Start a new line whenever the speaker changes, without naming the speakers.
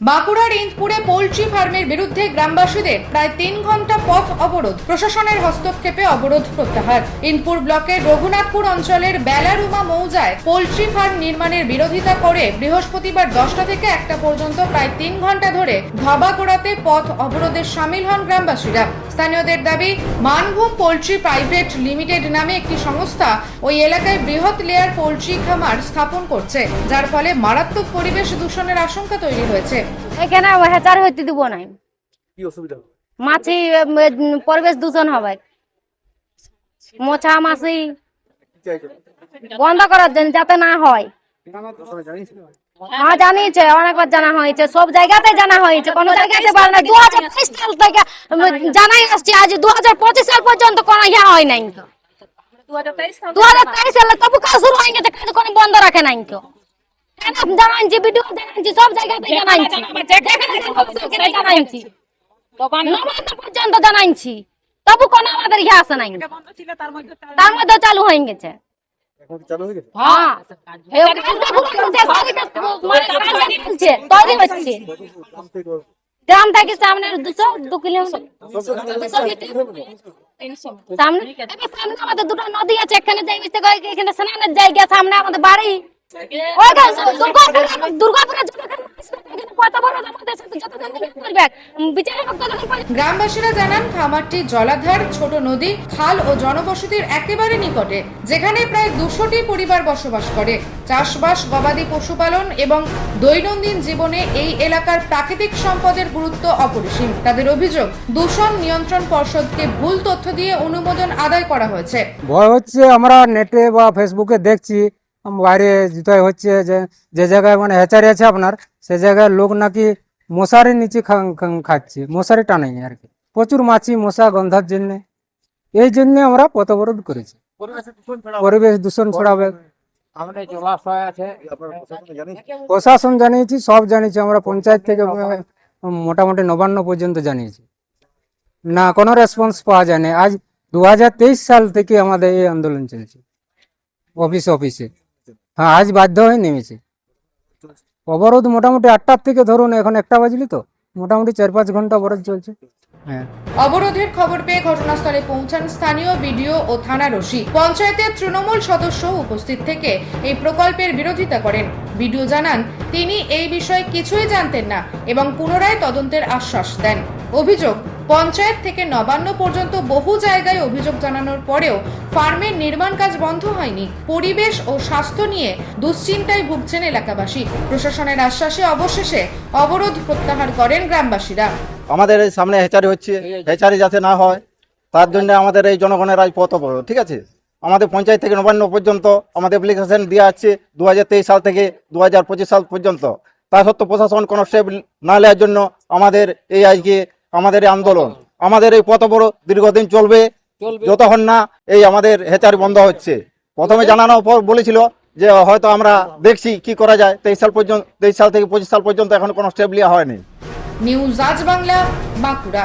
বাঁকুড়ার ইন্দপুরে পোলট্রি ফার্মের বিরুদ্ধে গ্রামবাসীদের প্রায় তিন ঘণ্টা পথ অবরোধ। প্রশাসনের হস্তক্ষেপে অবরোধ প্রত্যাহার। ইন্দপুর ব্লকের রঘুনাথপুর অঞ্চলের বেলারুমা মৌজায় পোলট্রি ফার্ম নির্মাণের বিরোধিতা করে বৃহস্পতিবার দশটা থেকে একটা পর্যন্ত প্রায় তিন ঘণ্টা ধরে ধাবাগোড়াতে পথ অবরোধে সামিল হন গ্রামবাসীরা। স্থানীয়দের দাবি মানভূম পোলট্রি প্রাইভেট লিমিটেড নামে একটি সংস্থা ওই এলাকায় বৃহৎ লেয়ার পোলট্রি খামার স্থাপন করছে যার ফলে মারাত্মক পরিবেশ দূষণের আশঙ্কা তৈরি হয়েছে।
এখানে হেচার হইতে দিব নাই।
কি অসুবিধা
মাছি পরিবেশ দূষণ হবে। মোছা মাছি বন্ধ করার জন্য যাতে না হয়? হ্যাঁ জানিয়েছে অনেকবার জানা হয়েছে সব জায়গাতে জানা হয়েছে কোনো জায়গাতে বলে না দু হাজার তেইশ সাল থেকে জানাই আসছে আজ দু হাজার পঁচিশ সাল পর্যন্ত কোনো ইয়া হয় নাই। দু হাজার তেইশ সালে তবু কাজ শুরু হয়ে গেছে কাজ কোনো বন্ধ রাখে নাই তো কেন জানাইছি ভিডিও জানাইছি। সব জায়গাতে জানাইছি। জানাইছি পর্যন্ত জানাইছি। তবু কোনো আমাদের ইয়ে আসে নাই। তার মধ্যে চালু হয়ে গেছে। গ্রাম থেকে সামনে দুশো দু কিলোমিটার? সামনে? এবার সামনে আমাদের দুটো নদী আছে এখানে যাই বুঝতে এখানে স্নানের জায়গা সামনে আমাদের বাড়ি। দুর্গাপুরে
গ্রামবাসীরা জানান খামারটি জলাধার ছোট নদী খাল ও জনবসতির একেবারে নিকটে যেখানে প্রায় দুশোটি পরিবার বসবাস করে। চাষবাস গবাদি পশুপালন এবং দৈনন্দিন জীবনে এই এলাকার প্রাকৃতিক সম্পদের গুরুত্ব অপরিসীম। তাদের অভিযোগ দূষণ নিয়ন্ত্রণ পর্ষদকে ভুল তথ্য দিয়ে অনুমোদন আদায় করা হয়েছে।
ভয় হচ্ছে আমরা নেটে বা ফেসবুকে দেখছি বাইরে যেটাই হচ্ছে যে যে জায়গায় মানে হেচারি আছে আপনার সে জায়গায় লোক নাকি মশারির নিচে খাচ্ছে মশারি টানাই আর কি। প্রচুর মাছি মশা গন্ধার জন্য। এই জন্য আমরা পথ অবরোধ করেছি। পরিবেশ দূষণ ছড়াবে? প্রশাসন জানিয়েছি সব জানিয়েছি আমরা পঞ্চায়েত থেকে মোটামুটি নবান্ন পর্যন্ত জানিয়েছি। না কোনো রেসপন্স পাওয়া যায়নি। আজ দু হাজার তেইশ সাল থেকে আমাদের এই আন্দোলন চলছে। অফিস অফিসে। হ্যাঁ আজ বাধ্য হয়ে নেমেছে। অবরোধ মোটামুটি আটটার থেকে ধরুন, এখন একটা বাজলি তো? মোটামুটি চার পাঁচ ঘণ্টা অবরোধ চলছে। হ্যাঁ।
অবরোধের খবর পেয়ে ঘটনাস্থলে পৌঁছান স্থানীয় বিডিও ও থানার ওসি পঞ্চায়েতের তৃণমূল সদস্য উপস্থিত থেকে এই প্রকল্পের বিরোধিতা করেন। বিডিও জানান, তিনি এই বিষয়ে কিছুই জানতেন না এবং পুনরায় তদন্তের আশ্বাস দেন। অভিযোগ পঞ্চায়েত থেকে নবান্ন পর্যন্ত বহু জায়গায় অভিযোগ জানানোর পরেও ফার্মের নির্মাণ কাজ বন্ধ হয়নি। পরিবেশ ও স্বাস্থ্য নিয়ে দুশ্চিন্তায় ভুগছেন এলাকাবাসী। প্রশাসনের আশ্বাসে অবশেষে অবরোধ প্রত্যাহার করেন গ্রামবাসীরা।
আমাদের এই সামনে হেচারি হচ্ছে। হেচারি যাতে না হয় তার জন্য আমাদের এই জনগণের আজ পথ অবরোধ ঠিক আছে? আমাদের পঞ্চায়েত থেকে নবান্ন পর্যন্ত আমাদের অ্যাপ্লিকেশন দেওয়া আছে দু হাজার তেইশ সাল থেকে দুহাজার পঁচিশ সাল পর্যন্ত। তা সত্ত্বেও প্রশাসন কোনো স্টেপ না নেওয়ার জন্য আমাদের এই আজকে আমাদের এই আন্দোলন। আমাদের এই কত বড় দীর্ঘদিন চলবে। যতক্ষণ না এই আমাদের হেচারি বন্ধ হচ্ছে। প্রথমে জানানোর পর বলেছিল যে হয়তো আমরা দেখছি কি করা যায়। তেইশ সাল পর্যন্ত তেইশ সাল থেকে পঁচিশ সাল পর্যন্ত এখন কোনো স্টেপ নেওয়া হয়নি।
নিউজ আজ বাংলা বাঁকুড়া।